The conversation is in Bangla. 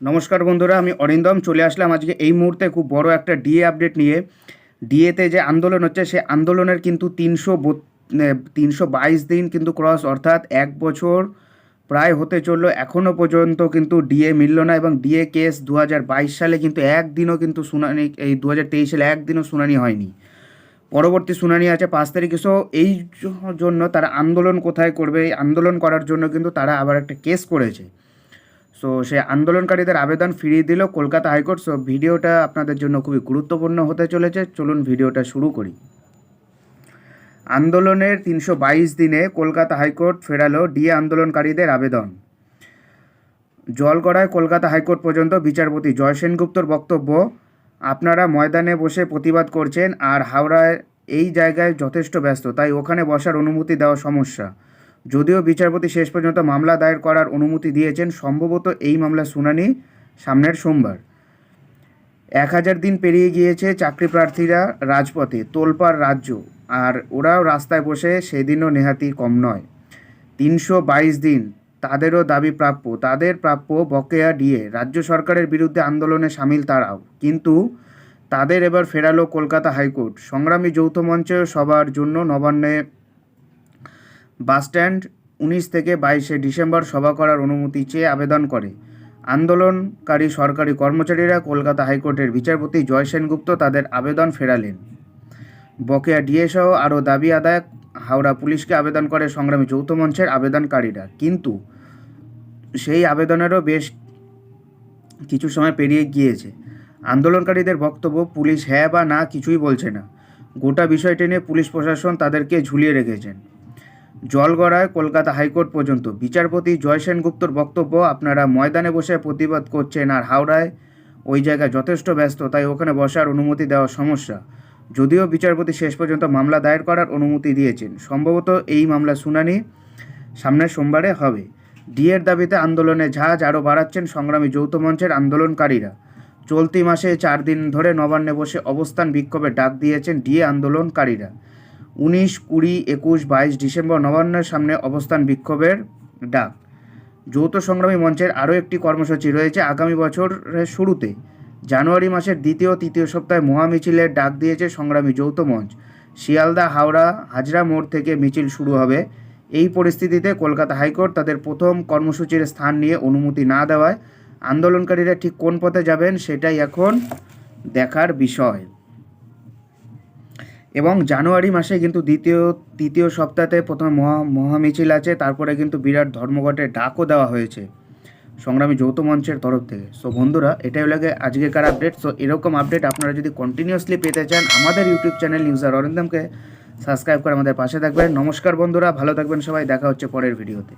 নমস্কার বন্ধুরা, আমি অরিন্দম। চলে আসলাম আজকে এই মুহূর্তে খুব বড় একটা ডিএ আপডেট নিয়ে। ডিএতে যে আন্দোলন হচ্ছে, সে আন্দোলনের কিন্তু তিনশো তিনশো বাইশ দিন কিন্তু ক্রস অর্থাৎ এক বছর প্রায় হতে চলল। এখনও পর্যন্ত কিন্তু ডিএ মিলল না এবং ডিএ কেস দু হাজার বাইশ সালে কিন্তু একদিনও কিন্তু শুনানি, এই দু হাজার তেইশ সালে একদিনও শুনানি হয়নি। পরবর্তী শুনানি আছে পাঁচ তারিখে। সো এই জন্য তারা আন্দোলন কোথায় করবে, এই আন্দোলন করার জন্য কিন্তু তারা আবার একটা কেস করেছে। সো সে আন্দোলনকারীদের আবেদন ফিরিয়ে দিল কলকাতা হাইকোর্ট। সো ভিডিওটা আপনাদের জন্য খুবই গুরুত্বপূর্ণ হতে চলেছে। চলুন ভিডিওটা শুরু করি। আন্দোলনের তিনশো বাইশ দিনে কলকাতা হাইকোর্ট ফেরালো ডিএ আন্দোলনকারীদের আবেদন। জলগড়ায় কলকাতা হাইকোর্ট পর্যন্ত বিচারপতি জয় সেনগুপ্তর বক্তব্য, আপনারা ময়দানে বসে প্রতিবাদ করছেন আর হাওড়ায় এই জায়গায় যথেষ্ট ব্যস্ত, তাই ওখানে বসার অনুমতি দেওয়া সমস্যা। যদিও বিচারপতি শেষ পর্যন্ত মামলা দায়ের করার অনুমতি দিয়েছেন, সম্ভবত এই মামলার শুনানি সামনের সোমবার। এক হাজার দিন পেরিয়ে গিয়েছে চাকরি প্রার্থীরা রাজপথে, তোলপাড় রাজ্য, আর ওরাও রাস্তায় বসে সেদিনও নেহাতি কম নয়। তিনশো বাইশ দিন তাদেরও দাবি প্রাপ্য, তাদের প্রাপ্য বকেয়া ডিএ রাজ্য সরকারের বিরুদ্ধে আন্দোলনে সামিল তারাও। কিন্তু তাদের এবার ফেরালো কলকাতা হাইকোর্ট। সংগ্রামী যৌথ মঞ্চে সবার জন্য নবান্নে বাসস্ট্যান্ড উনিশ থেকে বাইশে ডিসেম্বর সভা করার অনুমতি চেয়ে আবেদন করে। আন্দোলনকারী সরকারি কর্মচারীরা কলকাতা হাইকোর্টের বিচারপতি জয় সেনগুপ্ত তাদের আবেদন ফেরালেন। বকেয়া ডিএ সহ আরও দাবি আদায়, হাওড়া পুলিশকে আবেদন করে সংগ্রামী যৌথ মঞ্চের আবেদনকারীরা। কিন্তু সেই আবেদনেরও বেশ কিছু সময় পেরিয়ে গিয়েছে। আন্দোলনকারীদের বক্তব্য, পুলিশ হ্যাঁ বা না কিছুই বলছে না। গোটা বিষয়টি নিয়ে পুলিশ প্রশাসন তাদেরকে ঝুলিয়ে রেখেছেন। জলগড়ায় কলকাতা হাইকোর্ট পর্যন্ত। বিচারপতি জয় সেনগুপ্তর বক্তব্য আপনারা ময়দানে বসে প্রতিবাদ করছেন আর হাওড়ায় ওই জায়গায় যথেষ্ট ব্যস্ত, তাই ওখানে বসার অনুমতি দেওয়া সমস্যা। যদিও বিচারপতি শেষ পর্যন্ত মামলা দায়ের করার অনুমতি দিয়েছেন। সম্ভবত এই মামলা শুনানি সামনের সোমবারে হবে। ডিএর দাবিতে আন্দোলনে ঝাঁজ আরও বাড়াচ্ছেন সংগ্রামী যৌথ মঞ্চের আন্দোলনকারীরা। চলতি মাসে চার দিন ধরে নবান্নে বসে অবস্থান বিক্ষোভের ডাক দিয়েছেন ডিএ আন্দোলনকারীরা। উনিশ, কুড়ি, একুশ, বাইশ ডিসেম্বর নবান্নের সামনে অবস্থান বিক্ষোভের ডাক। যৌথ সংগ্রামী মঞ্চের আরও একটি কর্মসূচি রয়েছে আগামী বছরের শুরুতে। জানুয়ারি মাসের দ্বিতীয়, তৃতীয় সপ্তাহে মহামিছিলের ডাক দিয়েছে সংগ্রামী যৌথ মঞ্চ। শিয়ালদা, হাওড়া, হাজরা মোড় থেকে মিছিল শুরু হবে। এই পরিস্থিতিতে কলকাতা হাইকোর্ট তাদের প্রথম কর্মসূচির স্থান নিয়ে অনুমতি না দেওয়ায় আন্দোলনকারীরা ঠিক কোন পথে যাবেন সেটাই এখন দেখার বিষয়। এবং জানুয়ারি মাসে কিন্তু দ্বিতীয়, তৃতীয় সপ্তাহে প্রথমে মহা, মহামিছিল আছে, তারপরে কিন্তু বিরাট ধর্মঘটের ডাকও দেওয়া হয়েছে সংগ্রামী যৌথ মঞ্চের তরফ থেকে। সো বন্ধুরা, এটাই হলো গিয়ে আজকেকার আপডেট সো এরকম আপডেট আপনারা যদি কন্টিনিউয়াসলি পেতে চান, আমাদের ইউটিউব চ্যানেল নিউজার অরিন্দমকে সাবস্ক্রাইব করে আমাদের পাশে থাকবেন। নমস্কার বন্ধুরা, ভালো থাকবেন সবাই, দেখা হচ্ছে পরের ভিডিওতে